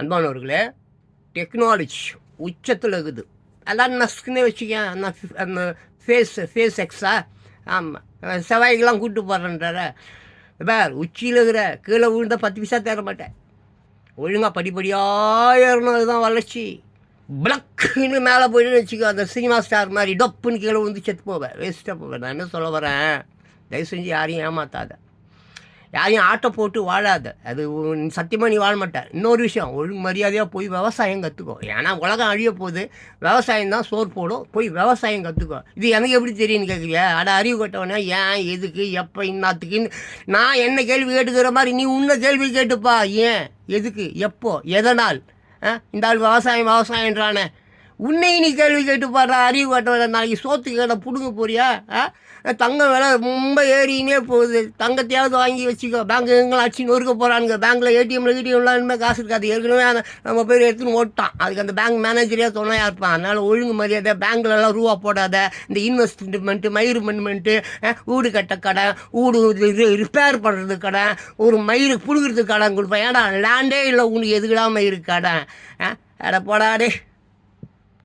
அன்பானவர்களே டெக்னாலஜி உச்சத்தில் இருக்குது. அதான் நஸ்க்குன்னே வச்சுக்க அந்த அந்த ஃபேஸ் ஃபேஸ் எக்ஸா ஆமாம் செவ்வாய்க்கெல்லாம் கூப்பிட்டு போகிறேன்றார பேர் உச்சியில் இருக்கிற கீழே விழுந்தால் பத்து பைசா தர மாட்டேன். ஒழுங்காக படிப்படியாக ஏறணும் அதுதான் வளர்ச்சி. பிளக்குன்னு மேலே போயிட்டு வச்சுக்கோ அந்த சினிமா ஸ்டார் மாதிரி டப்புன்னு கீழே விழுந்து செத்து போவேன். வேஸ்ட்டாக போவேன். நான் என்ன சொல்ல வரேன்? தயவு செஞ்சு யாரையும் ஏமாத்தாத. யாரையும் ஆட்டை போட்டு வாழாத. அது சத்தியமாக நீ வாழ மாட்டேன் இன்னொரு விஷயம் ஒழுங்கு மரியாதையாக போய் விவசாயம் கற்றுக்கோ ஏன்னா உலகம் அழிய போகுது. விவசாயம் தான் சோறு போடும். போய் விவசாயம் கற்றுக்கோ இது எனக்கு எப்படி தெரியும்னு கேட்குறியா அட அறிவு கட்டவனே ஏன் எதுக்கு எப்போ இன்னாத்துக்குன்னு. நான் என்ன கேள்வி கேட்டுக்கிற மாதிரி நீ உன்ன கேள்வி கேட்டுப்பா. ஏன் எதுக்கு எப்போ எதனால்? இந்த ஆள் விவசாயம் விவசாயன்றானே உன்னை நீ கேள்வி கேட்டு பாடுற அறிவு கட்டவன நாளைக்கு சோத்து கடை பிடுங்க போறியா? ஆ? தங்கம் விலை ரொம்ப ஏறினே போகுது. தங்கத்தையாவது வாங்கி வச்சுக்கோ. பேங்க் எங்களை அடிச்சு நொறுக்க போகிறானுங்க பேங்க்கில் ஏடிஎம்ல ஏடிஎம்லாம் இனிமேல் காசு இருக்காது. ஏற்கனவே நம்ம பேர் எடுத்துன்னு ஓட்டான். அதுக்கு அந்த பேங்க் மேனேஜரே துணையாக இருப்பான். அதனால் ஒழுங்கு மரியாதை பேங்க்லலாம் ரூபா போடாத. இந்த இன்வெஸ்ட்மெண்ட்டு மயிர்மெண்ட்மெண்ட்டு வீடு கட்ட கடை வீடு இது ரிப்பேர் பண்ணுறது கடை ஒரு மயிறு பிடுங்கிறது கடன் கொடுப்பேன். ஏடா லேண்டே இல்லை உனக்கு. எதுக்கிடாமல் மயிறு கடன் ஆ? அட போடாடே